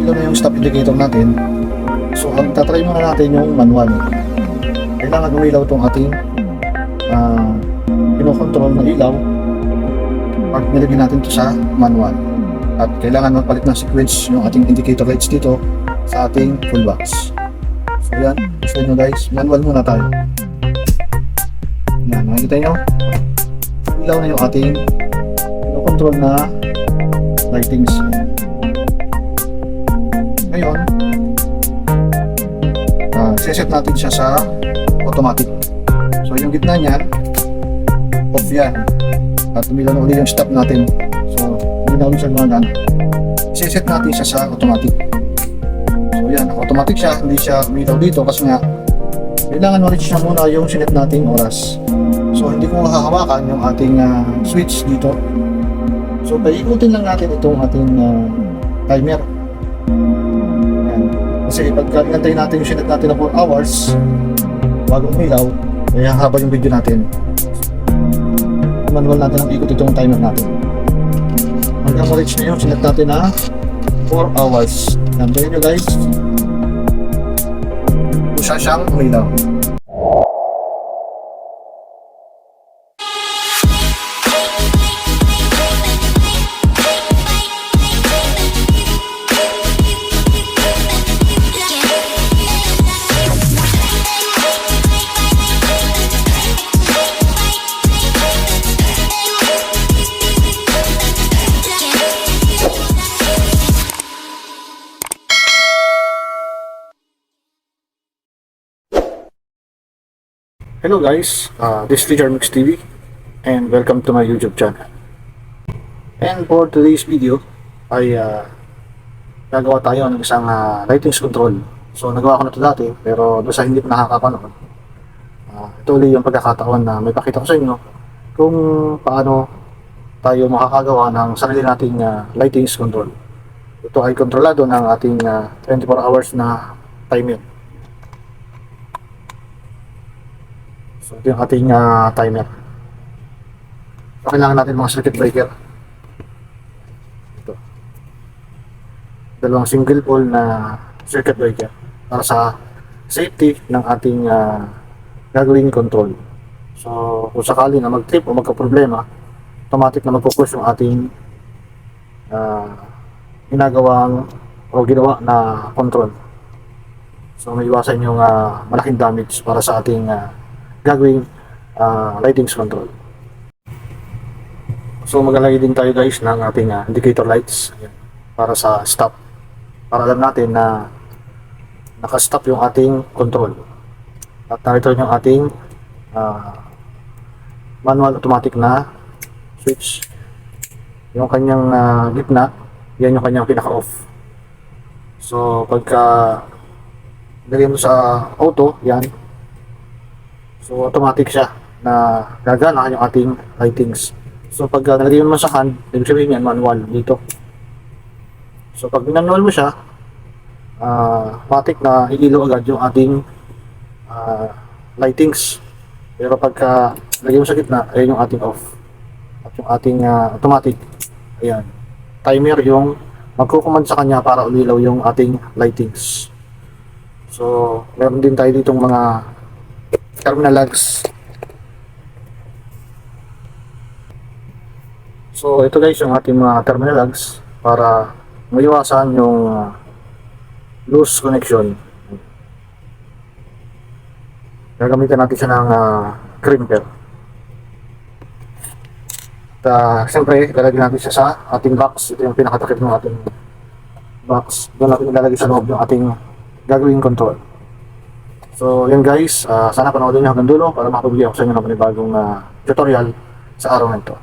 Ito na yung stop indicator natin. So, ang tatry muna natin yung manual. Kailangan umilaw itong ating uh, kinokontrol na ilaw pag nilagyan natin ito sa manual. At kailangan magpalit ng sequence yung ating indicator lights dito sa ating full box. So yan, gusto nyo guys, manual muna tayo. Yan, nakikita nyo? Ilaw na yung ating kinokontrol na lightings. Uh, set natin siya sa automatic. So yung gitna niyan, off yan. At umilaw na uli yung stop natin. So, hindi na ulit siya gumagana. Iseset natin siya sa automatic. So yan, automatic siya, hindi siya umilaw dito kasi nga kailangan ma-reach muna yung sinet nating oras. So hindi ko hahawakan yung ating ah, switch dito. So paikutin lang natin itong ating ah, timer. Kasi pagka inantay natin yung sinet natin na 4 hours bago umilaw, kaya haba yung video natin. Manual natin ang ikot itong timer natin. Hanggang ma-reach na yung sinet natin na 4 hours. Yan, tingnan nyo guys. Siya siyang umilaw. Hello guys, uh, this is Teacher Mix TV and welcome to my YouTube channel. And for today's video ay uh, gagawa tayo ng isang uh, lightings control. So nagawa ko na ito dati pero doon sa hindi pa nakakapanood. Uh, ito ulit yung pagkakataon na may pakita ko sa inyo kung paano tayo makakagawa ng sarili nating uh, lightings control. Ito ay kontrolado ng ating uh, 24 hours na timer. So, ito yung ating ah, timer. So, kailangan natin mga circuit breaker. Ito. Dalawang single pole na circuit breaker para sa safety ng ating ah, gagawing control. So, kung sakali na mag-trip o magka-problema, automatic na magpupush yung ating ah, ginagawang o ginawa na control. So, may iwasan yung ah, malaking damage para sa ating ah, gagawing uh, lightings control. So maglalagay din tayo guys ng ating uh, indicator lights Ayan, para sa stop. Para alam natin na naka-stop yung ating control. At narito yung ating uh, manual automatic na switch. Yung kanyang uh, gitna, yan yung kanyang pinaka-off. So pagka lagay mo sa auto, yan, So automatic siya na gagana yung ating lightings. So pag uh, nalagay mo sa hand, ibig sabihin yan manual dito. So pag manual mo siya, uh, automatic na iilo agad yung ating uh, lightings. Pero pagka lagay mo sa gitna, ayun yung ating off. At yung ating uh, automatic, ayan, timer yung magkukumand sa kanya para umilaw yung ating lightings. So, meron din tayo ditong mga terminal lugs. So ito guys yung ating mga terminal lugs para maiwasan yung loose connection. Gagamitan natin siya ng uh, crimper. At uh, siyempre, ilalagay natin siya sa ating box. Ito yung pinakatakip ng ating box. Doon natin ilalagay sa loob yung ating gagawing control. So, yun guys, uh, sana panoodin niyo hanggang dulo para makapabigay ako sa inyo ng panibagong uh, tutorial sa araw na ito.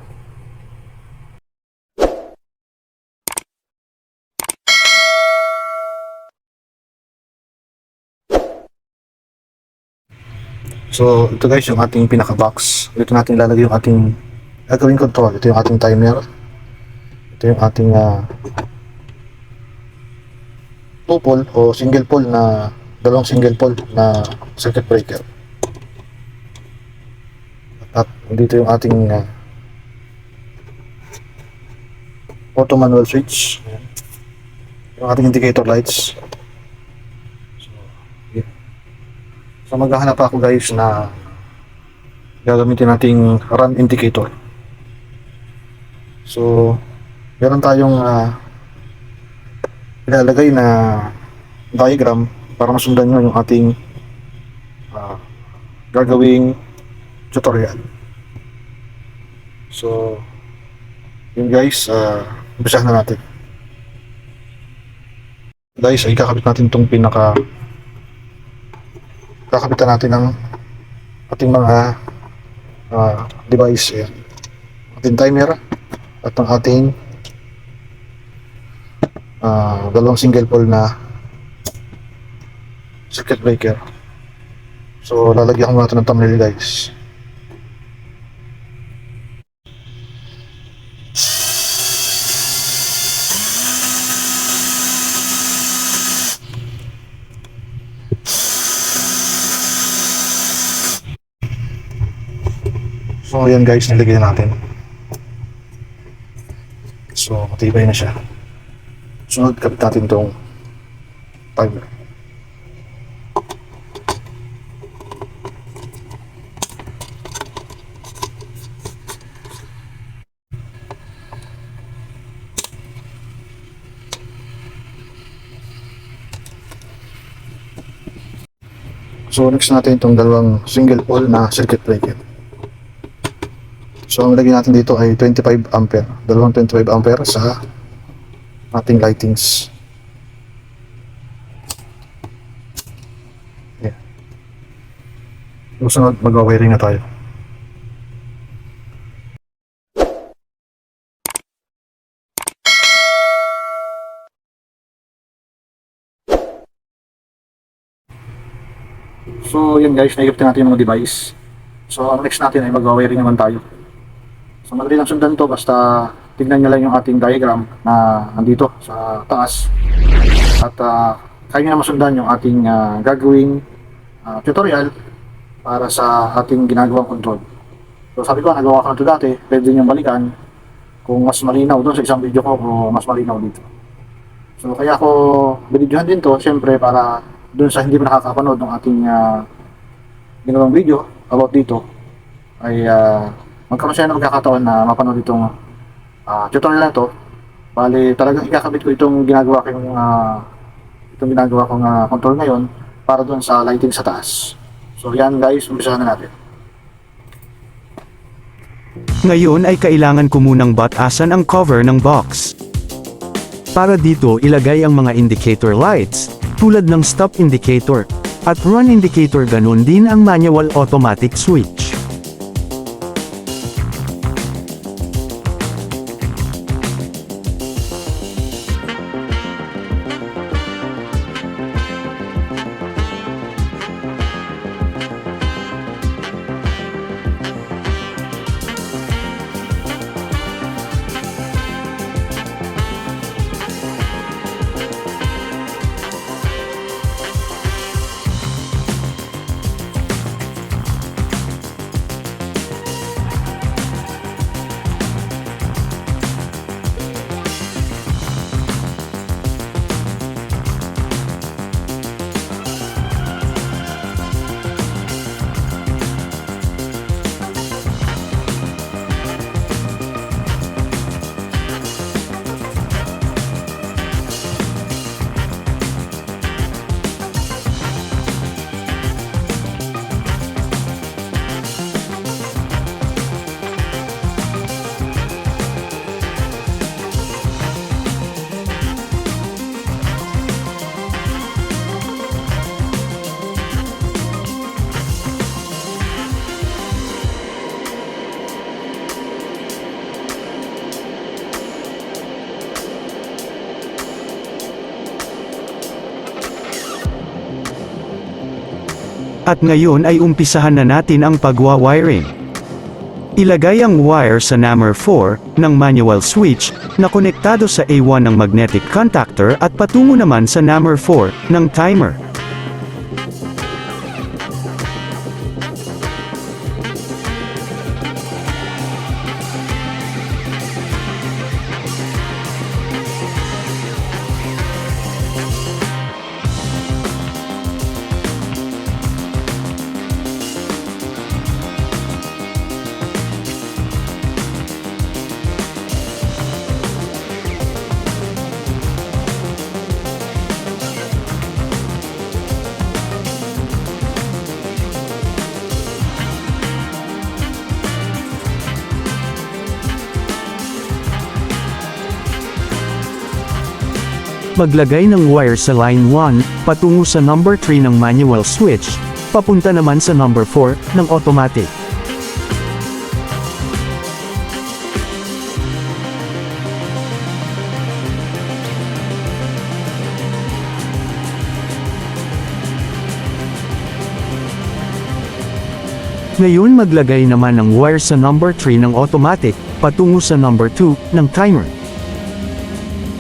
So, ito guys yung ating pinaka-box. Dito natin ilalagay yung ating gagawing control. Ito yung ating timer. Ito yung ating uh, two pole o single pole na dalawang single pole na circuit breaker. At dito yung ating uh, auto manual switch. Yung ating indicator lights. So. So maghahanap ako guys na gagamitin nating run indicator. So, meron tayong uh, ilalagay na diagram para masundan nyo yung ating ah, gagawing tutorial. So, yun guys, uh, umpisahan na natin. Guys, ay kakabit natin itong pinaka kakabitan natin ng ating mga ah, device. Ayan. Ating timer at ang ating ah, dalawang single pole na circuit breaker. So, lalagyan ko ito ng thumbnail guys. So, ayan guys, nilagay na natin. So, matibay na siya. Sunod, kapit natin itong timer. So, next natin itong dalawang single pole na circuit breaker. So, ang lagyan natin dito ay 25 ampere. Dalawang 25 ampere sa ating lightings. Yeah. Susunod, mag-wiring na tayo. So, yun guys, naigipin natin yung mga device. So, ang next natin ay mag-wiring naman tayo. So madali lang sundan to basta tignan nyo lang yung ating diagram na nandito sa taas. At uh, kaya nyo na masundan yung ating ah, gagawing ah, tutorial para sa ating ginagawang control. So sabi ko, nagawa ko na ito dati, pwede nyo balikan kung mas malinaw doon sa isang video ko o mas malinaw dito. So kaya ako binidyohan din to, syempre para doon sa hindi pa nakakapanood ng ating ah, ginawang video about dito ay uh, magkaroon siya ng magkakataon na mapanood itong ah, tutorial na to. Bali, talagang ikakabit ko itong ginagawa kong ah, itong ginagawa kong ah, control ngayon para doon sa lighting sa taas. So yan guys, umpisahan na natin. Ngayon ay kailangan ko munang batasan ang cover ng box. Para dito ilagay ang mga indicator lights, tulad ng stop indicator, at run indicator ganun din ang manual automatic switch. At ngayon ay umpisahan na natin ang pagwa-wiring. Ilagay ang wire sa number 4 ng manual switch na konektado sa A1 ng magnetic contactor at patungo naman sa number 4 ng timer. Maglagay ng wire sa line 1, patungo sa number 3 ng manual switch, papunta naman sa number 4 ng automatic. Ngayon maglagay naman ng wire sa number 3 ng automatic, patungo sa number 2 ng timer.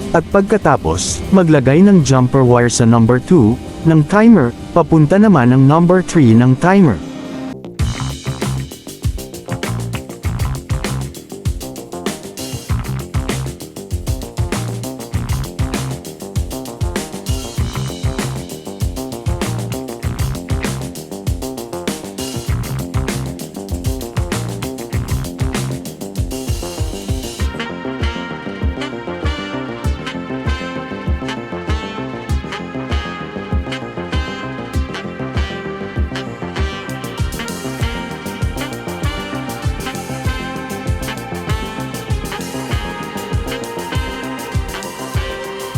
At pagkatapos, maglagay ng jumper wire sa number 2 ng timer, papunta naman ng number 3 ng timer.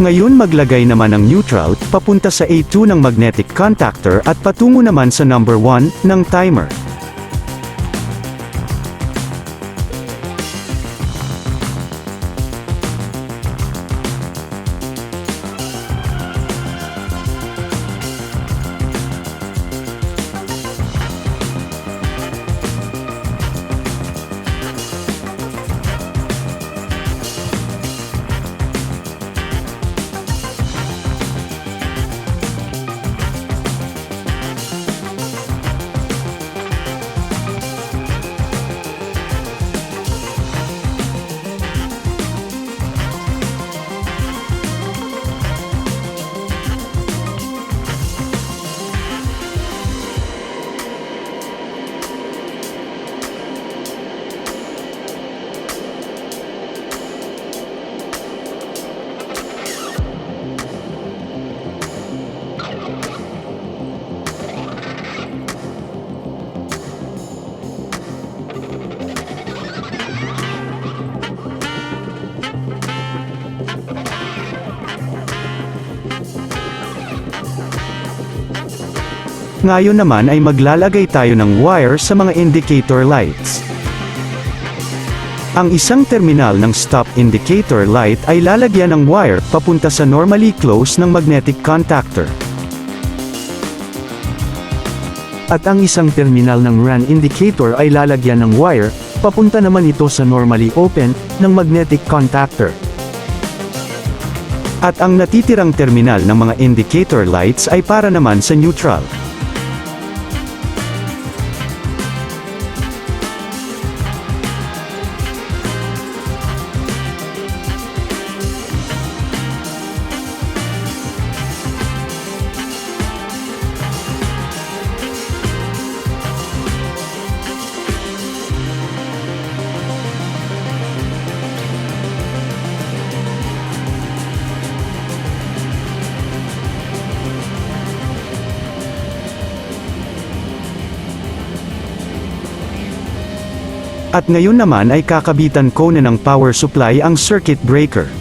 Ngayon maglagay naman ng neutral, papunta sa A2 ng magnetic contactor at patungo naman sa number 1 ng timer. Ngayon naman ay maglalagay tayo ng wire sa mga indicator lights. Ang isang terminal ng stop indicator light ay lalagyan ng wire papunta sa normally closed ng magnetic contactor. At ang isang terminal ng run indicator ay lalagyan ng wire, papunta naman ito sa normally open ng magnetic contactor. At ang natitirang terminal ng mga indicator lights ay para naman sa neutral. At ngayon naman ay kakabitan ko na ng power supply ang circuit breaker.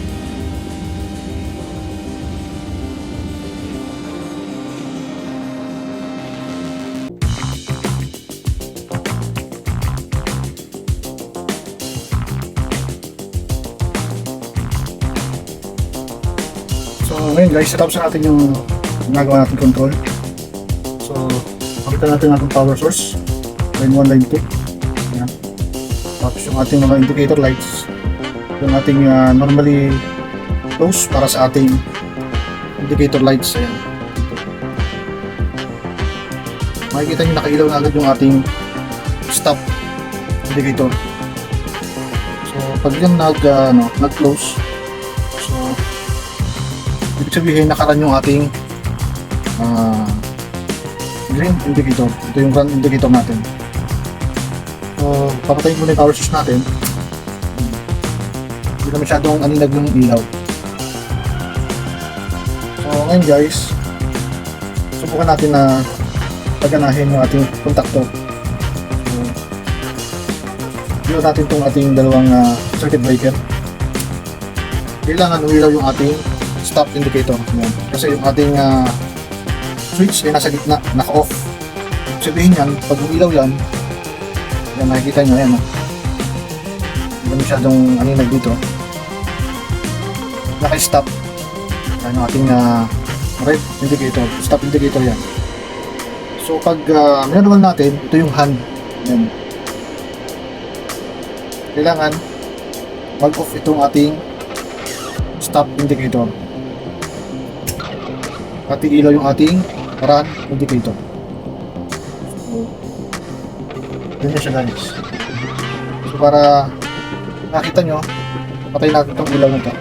So ngayon guys, set sa natin yung ginagawa natin control. So, pakita natin ang power source. Line 1, line 2. Tapos yung ating mga indicator lights. Yung ating ah, normally close para sa ating indicator lights. Ayan. Makikita nyo nakailaw na agad yung ating stop indicator. So, pag yan nag, ah, ano, nag-close, so, Ibig sabihin nakaran yung ating ah, green indicator. Ito yung run indicator natin. Papatayin muna yung power source natin. Hindi na masyadong aninag ng ilaw. So, ngayon guys, subukan natin na paganahin yung ating contactor. So, natin itong ating dalawang ah, circuit breaker. Kailangan umilaw yung ating stop indicator. Yan. Kasi yung ating ah, switch ay nasa gitna, naka-off. Ibig Sabihin yan, pag umilaw yan, yan makikita nyo, yan. oh. Hindi masyadong aninag dito. Naka-stop. Yan ating ah, red indicator. Stop indicator yan. So pag uh, minanual natin, ito yung hand. Yan. Kailangan mag-off itong ating stop indicator. At ilaw yung ating run indicator. Na siya guys. So para nakita nyo, patay natin itong ilaw na to.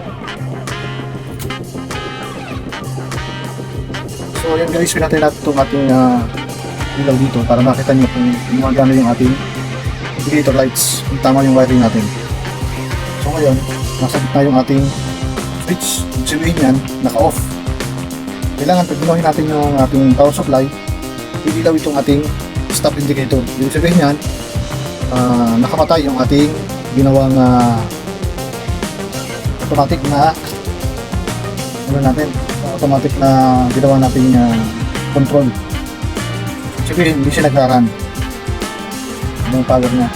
So yan guys, pinatay natin itong ating ah, ilaw dito para makita nyo kung gumagana yung ating indicator lights, kung tama yung wiring natin. So ngayon, nasa gitna yung ating switch, ibig sabihin yan, naka-off. Kailangan pag natin yung ating power supply, iilaw itong ating stop indicator. Ibig sabihin yan, ah, nakamatay yung ating ginawang ah, automatic na ano natin, automatic na ginawa natin ah, control. Sabihin, hindi siya nagraran. Yung power niya.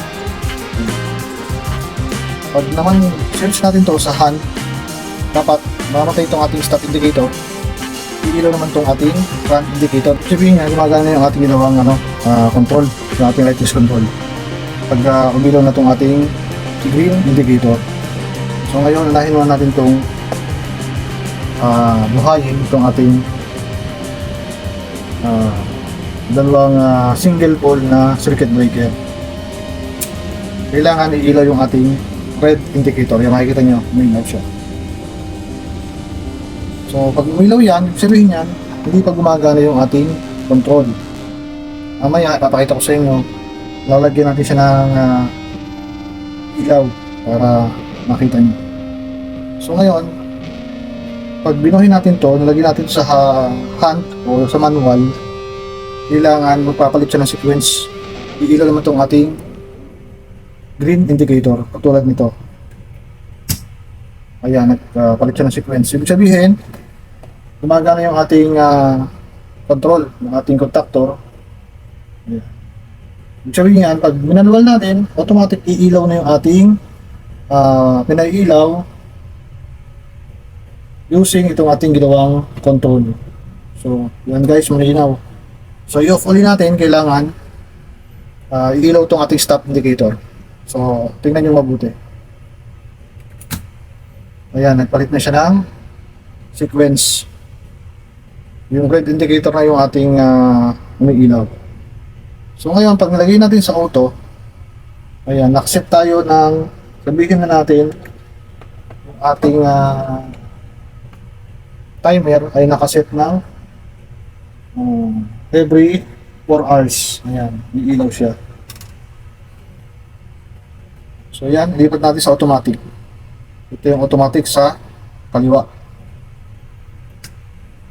Pag naman search natin to sa hand, dapat mamatay itong ating stop indicator. Iilaw naman itong ating front indicator. Sabihin nga, gumagana yung ating ginawang ano, ah, control, yung ating light control. Pag uh, umilaw na itong ating green indicator. So ngayon, unahin muna natin itong ah, buhayin itong ating ah, dalawang ah, single pole na circuit breaker. Kailangan iilaw yung ating red indicator. Yan makikita nyo, umilaw siya. So, pag umilaw yan, sabihin yan, hindi pa gumagana yung ating control. Mamaya, papakita ko sa inyo, lalagyan natin siya ng ah, ilaw para makita nyo. So, ngayon, pag binuhin natin to, nalagyan natin sa ah, hand o sa manual, kailangan magpapalit siya ng sequence. Iilaw naman itong ating green indicator, katulad nito. Ayan, nagpapalit siya ng sequence. Ibig sabihin, gumagana yung ating ah, control, ng ating contactor. Ibig sabihin yan, pag minanual natin, automatic iilaw na yung ating ah, pinailaw using itong ating ginawang control. So, yan guys, malinaw. So, i-off ulit natin, kailangan ah, iilaw itong ating stop indicator. So, tingnan nyo mabuti. Ayan, nagpalit na siya ng sequence. Yung red indicator na yung ating uh, umiilaw. So ngayon, pag nilagay natin sa auto, ayan, accept tayo ng, sabihin na natin, yung ating ah, timer ay nakaset ng um, every 4 hours. Ayan, iilaw siya. So yan, lipat natin sa automatic. Ito yung automatic sa kaliwa.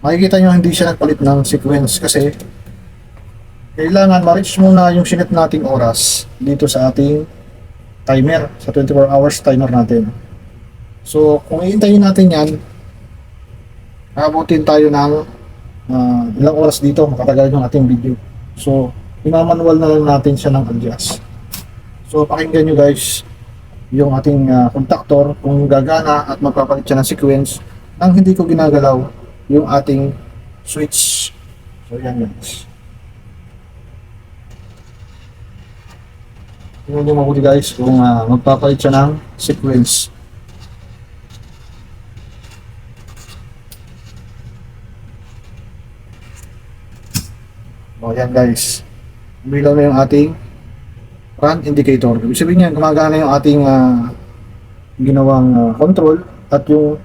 Makikita nyo hindi siya nagpalit ng sequence kasi kailangan ma-reach muna yung sinet nating oras dito sa ating timer, sa 24 hours timer natin. So, kung iintayin natin yan, abutin tayo ng ah, ilang oras dito, makatagal yung ating video. So, imamanual na lang natin siya ng adjust. So, pakinggan nyo guys, yung ating ah, contactor kung gagana at magpapalit siya ng sequence nang hindi ko ginagalaw yung ating switch. So yan guys. Tingnan nyo mabuti guys kung ah, magpapalit siya ng sequence. O yan guys. Umilaw na yung ating run indicator. Ibig sabihin yan, gumagana yung ating ah, ginawang ah, control at yung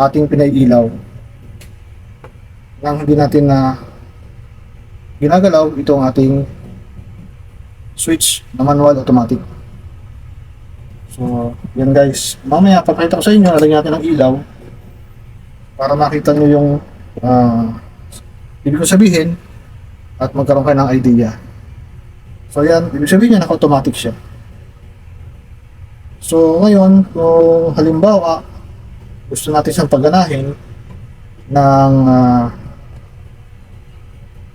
ating pinailaw. Nang hindi natin na ginagalaw itong ating switch na manual automatic. So, yan guys. Mamaya, papakita ko sa inyo, nalagyan natin ng ilaw para makita nyo yung ah, ibig ko sabihin at magkaroon kayo ng idea. So yan, ibig sabihin niya naka-automatic siya. So ngayon, kung halimbawa gusto natin siyang pagganahin, ng ah,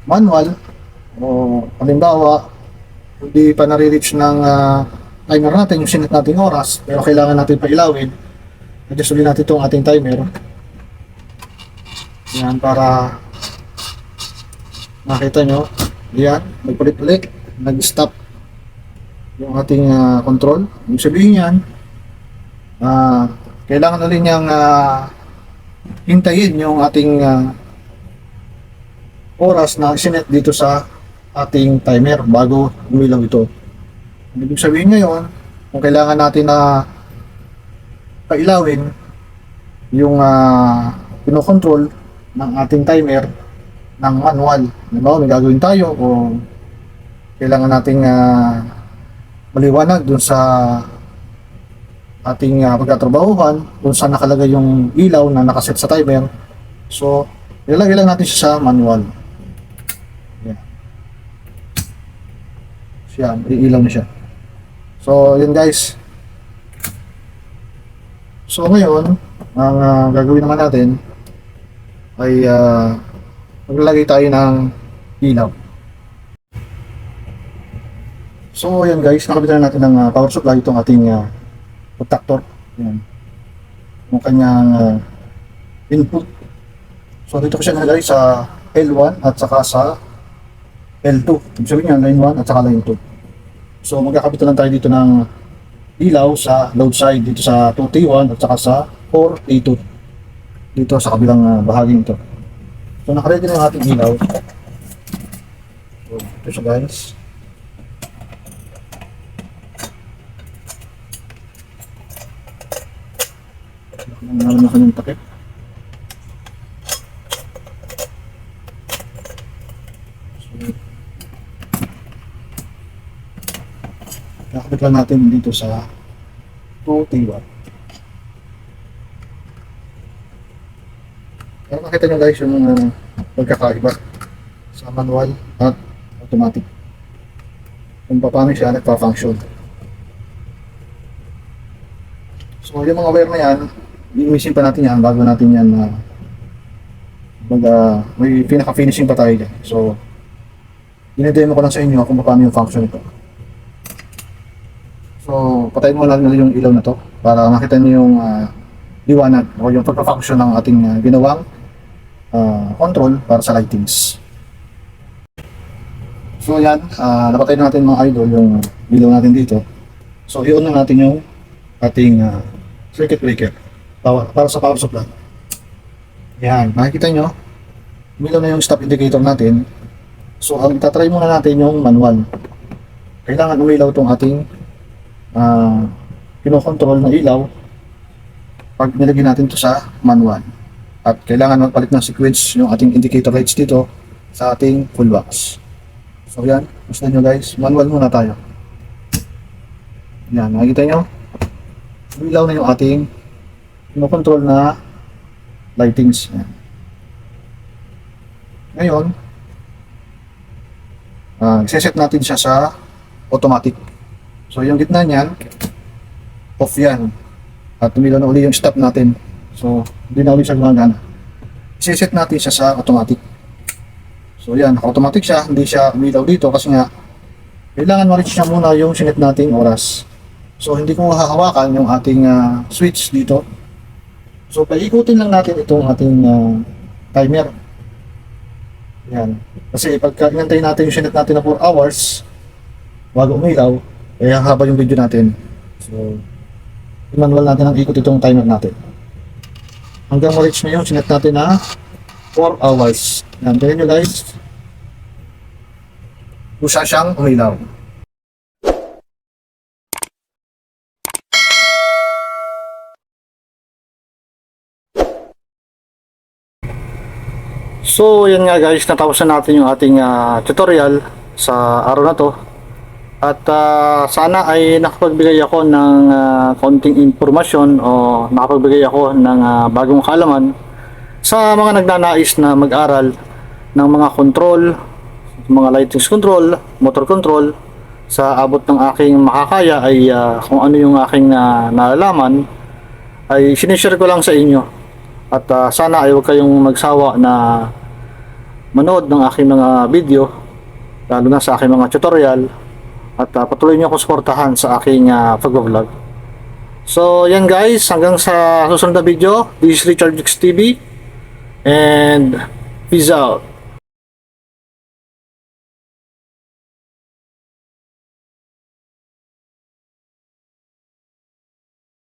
manual o halimbawa hindi pa nare-reach ng ah, timer natin yung sinit nating oras pero kailangan natin pailawin adjust ulit natin itong ating timer. Yan para makita nyo yan nagpalit ulit nag-stop yung ating ah, control. Yung sabihin yan ah kailangan ulit niyang ah, hintayin yung ating ah, oras na sinet dito sa ating timer bago umilaw ito. Ibig sabihin ngayon, kung kailangan natin na pailawin yung uh, pinokontrol ng ating timer ng manual. Diba, may gagawin tayo o kailangan nating ah, maliwanag dun sa ating uh, pagkatrabahuhan kung saan nakalagay yung ilaw na nakaset sa timer. So, ilalagay lang natin siya sa manual. Yan. Siya, iilaw na siya. So, yun guys. So, ngayon, ang ah, gagawin naman natin ay ah, maglalagay tayo ng ilaw. So, yan guys, nakabitan na natin ng ah, power supply itong ating ah, protector. Yan. Yung kanyang ah, input. So, dito ko siya nalagay sa L1 at saka sa L2. Ibig sabihin niya, line 1 at saka line 2. So, magkakabitan lang tayo dito ng ilaw sa load side dito sa 2T1 at saka sa 4T2 dito sa kabilang ah, bahaging ito. So, nakaready na ating ilaw. So, ito siya guys. Naman na kanyang takip. So, Kakabit lang natin dito sa 2T1. Para makita nyo guys yung uh, pagkakaiba sa manual at automatic. Kung paano siya nagpa-function. So yung mga wire na yan, iuwisin pa natin yan bago natin yan na mag, ah, may pinaka-finishing pa tayo dyan. So, dinedemo ko lang sa inyo kung paano yung function nito. So, patayin mo lang yung ilaw na to para makita niyo yung ah, liwanag o yung pagka-function ng ating ah, ginawang ah, control para sa lightings. So yan, ah, napatay na natin mga idol yung ilaw natin dito. So i-on na natin yung ating ah, circuit breaker para, para sa power supply. Yan, makikita nyo, umilaw na yung stop indicator natin. So ang itatry muna natin yung manual. Kailangan umilaw itong ating uh, kinokontrol na ilaw pag nilagyan natin to sa manual. At kailangan magpalit ng sequence yung ating indicator lights dito sa ating full box. So yan, gusto nyo guys, manual muna tayo. Yan, nakikita nyo? Ilaw na yung ating kinokontrol na lightings. Yan. Ngayon, uh, set natin siya sa automatic. So yung gitna niyan, off yan. At tumilaw na uli yung stop natin. So, hindi na ulit siya gumagana. Iseset natin siya sa automatic. So yan, automatic siya, hindi siya umilaw dito kasi nga kailangan ma-reach niya muna yung sinet nating oras. So hindi ko hahawakan yung ating ah, switch dito. So paikutin lang natin itong ating ah, timer. Yan. Kasi pagka inantay natin yung sinet natin na 4 hours bago umilaw, eh haba yung video natin. So manual natin ang ikot itong timer natin. Hanggang ma-reach na yung sinet natin na 4 hours. Yan, tingnan nyo guys. Kusa siyang umilaw. So, yan nga guys, natapos na natin yung ating ah, tutorial sa araw na to. At ah, sana ay nakapagbigay ako ng ah, konting impormasyon o nakapagbigay ako ng ah, bagong kalaman sa mga nagnanais na mag-aral ng mga control, mga lightings control, motor control, sa abot ng aking makakaya ay ah, kung ano yung aking ah, nalalaman ay sinishare ko lang sa inyo. At ah, sana ay huwag kayong magsawa na manood ng aking mga video, lalo na sa aking mga tutorial, at ah, patuloy niyo akong suportahan sa aking uh, pag-vlog. So, yan guys, hanggang sa susunod na video, this is Richard Jux TV, and peace out.